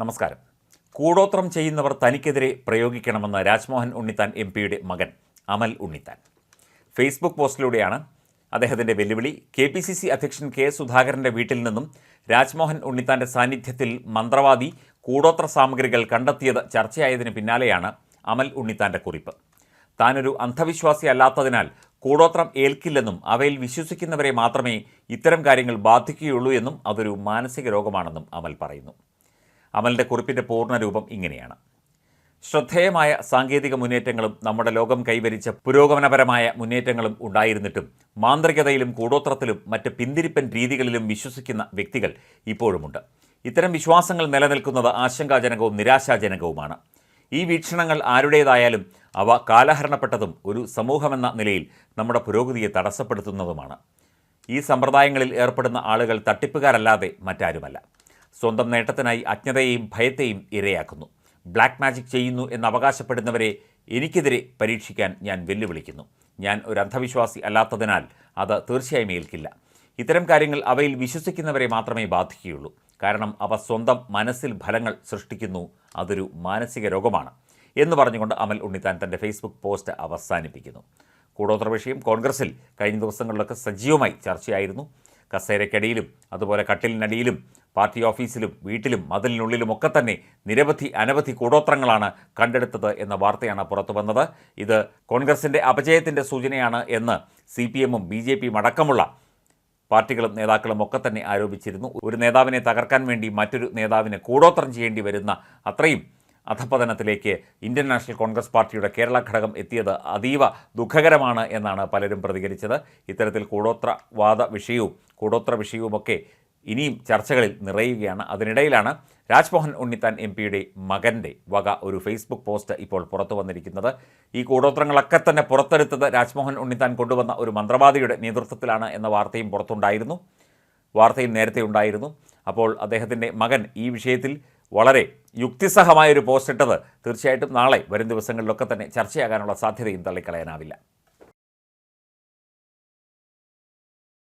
നമസ്കാരം. കൂടോത്രം ചെയ്യുന്നവർ തനിക്കെതിരെ പ്രയോഗിക്കണമെന്ന് രാജ്മോഹൻ ഉണ്ണിത്താൻ എം പിയുടെ മകൻ അമൽ ഉണ്ണിത്താൻ. ഫേസ്ബുക്ക് പോസ്റ്റിലൂടെയാണ് അദ്ദേഹത്തിന്റെ വെല്ലുവിളി. കെ പി സി സി അധ്യക്ഷൻ കെ സുധാകരന്റെ വീട്ടിൽ നിന്നും രാജ്മോഹൻ ഉണ്ണിത്താന്റെ സാന്നിധ്യത്തിൽ മന്ത്രവാദി കൂടോത്ര സാമഗ്രികൾ കണ്ടെത്തിയത് ചർച്ചയായതിന് പിന്നാലെയാണ് അമൽ ഉണ്ണിത്താന്റെ കുറിപ്പ്. താനൊരു അന്ധവിശ്വാസി അല്ലാത്തതിനാൽ കൂടോത്രം ഏൽക്കില്ലെന്നും അവയിൽ വിശ്വസിക്കുന്നവരെ മാത്രമേ ഇത്തരം കാര്യങ്ങൾ ബാധിക്കുകയുള്ളൂ എന്നും അതൊരു മാനസിക രോഗമാണെന്നും അമൽ പറയുന്നു. അമലിന്റെ കുറിപ്പിന്റെ പൂർണരൂപം ഇങ്ങനെയാണ്. ശ്രദ്ധേയമായ സാങ്കേതിക മുന്നേറ്റങ്ങളും നമ്മുടെ ലോകം കൈവരിച്ച പുരോഗമനപരമായ മുന്നേറ്റങ്ങളും ഉണ്ടായിരുന്നിട്ടും മാന്ത്രികതയിലും കൂടോത്രത്തിലും മറ്റ് പിന്തിരിപ്പൻ രീതികളിലും വിശ്വസിക്കുന്ന വ്യക്തികൾ ഇപ്പോഴുമുണ്ട്. ഇത്തരം വിശ്വാസങ്ങൾ നിലനിൽക്കുന്നത് ആശങ്കാജനകവും നിരാശാജനകവുമാണ്. ഈ വീക്ഷണങ്ങൾ ആരുടേതായാലും അവ കാലഹരണപ്പെട്ടതും ഒരു സമൂഹമെന്ന നിലയിൽ നമ്മുടെ പുരോഗതിയെ തടസ്സപ്പെടുത്തുന്നതുമാണ്. ഈ സമ്പ്രദായങ്ങളിൽ ഏർപ്പെടുന്ന ആളുകൾ തട്ടിപ്പുകാരല്ലാതെ മറ്റാരുമല്ല. സ്വന്തം നേട്ടത്തിനായി അജ്ഞതയെയും ഭയത്തെയും ഇരയാക്കുന്നു. ബ്ലാക്ക് മാജിക് ചെയ്യുന്നു എന്ന് അവകാശപ്പെടുന്നവരെ എനിക്കെതിരെ പരീക്ഷിക്കാൻ ഞാൻ വെല്ലുവിളിക്കുന്നു. ഞാൻ ഒരു അന്ധവിശ്വാസി അല്ലാത്തതിനാൽ അത് തീർച്ചയായും ഏൽക്കില്ല. ഇത്തരം കാര്യങ്ങൾ അവയിൽ വിശ്വസിക്കുന്നവരെ മാത്രമേ ബാധിക്കുകയുള്ളൂ. കാരണം അവ സ്വന്തം മനസ്സിൽ ഫലങ്ങൾ സൃഷ്ടിക്കുന്നു. അതൊരു മാനസിക രോഗമാണ് എന്ന് പറഞ്ഞുകൊണ്ട് അമൽ ഉണ്ണിത്താൻ തന്റെ ഫേസ്ബുക്ക് പോസ്റ്റ് അവസാനിപ്പിക്കുന്നു. കൂടോത്ര വിഷയം കോൺഗ്രസിൽ കഴിഞ്ഞ ദിവസങ്ങളിലൊക്കെ സജീവമായി ചർച്ചയായിരുന്നു. കസേരക്കടിയിലും അതുപോലെ കട്ടിലിനടിയിലും പാർട്ടി ഓഫീസിലും വീട്ടിലും മതിലിനുള്ളിലും ഒക്കെ തന്നെ നിരവധി അനവധി കൂടോത്രങ്ങളാണ് കണ്ടെടുത്തത് എന്ന വാർത്തയാണ് പുറത്തു വന്നത്. ഇത് കോൺഗ്രസിന്റെ അപജയത്തിന്റെ സൂചനയാണ് എന്ന് സി പി എമ്മും ബി ജെ പിയും അടക്കമുള്ള പാർട്ടികളും നേതാക്കളും ഒക്കെ തന്നെ ആരോപിച്ചിരുന്നു. ഒരു നേതാവിനെ തകർക്കാൻ വേണ്ടി മറ്റൊരു നേതാവിനെ കൂടോത്രം ചെയ്യേണ്ടി വരുന്ന അത്രയും അധപതനത്തിലേക്ക് ഇന്ത്യൻ നാഷണൽ കോൺഗ്രസ് പാർട്ടിയുടെ കേരള ഘടകം എത്തിയത് അതീവ ദുഃഖകരമാണ് എന്നാണ് പലരും പ്രതികരിച്ചത്. ഇത്തരത്തിൽ കൂടോത്രവാദ വിഷയവും കൂടോത്ര വിഷയവുമൊക്കെ ഇനിയും ചർച്ചകളിൽ നിറയുകയാണ്. അതിനിടയിലാണ് രാജ്മോഹൻ ഉണ്ണിത്താൻ എം പിയുടെ മകന്റെ വക ഒരു ഫേസ്ബുക്ക് പോസ്റ്റ് ഇപ്പോൾ പുറത്തു വന്നിരിക്കുന്നത്. ഈ കൂടോത്രങ്ങളൊക്കെ തന്നെ പുറത്തെടുത്തത് രാജ്മോഹൻ ഉണ്ണിത്താൻ കൊണ്ടുവന്ന ഒരു മന്ത്രവാദിയുടെ നേതൃത്വത്തിലാണ് എന്ന വാർത്തയും പുറത്തുണ്ടായിരുന്നു. വാർത്തയും നേരത്തെ ഉണ്ടായിരുന്നു. അപ്പോൾ അദ്ദേഹത്തിന്റെ മകൻ ഈ വിഷയത്തിൽ വളരെ യുക്തിസഹമായൊരു പോസ്റ്റ് ഇട്ടത് തീർച്ചയായിട്ടും നാളെ വരും ദിവസങ്ങളിലൊക്കെ തന്നെ ചർച്ചയാകാനുള്ള സാധ്യതയും തള്ളിക്കളയാനാവില്ല.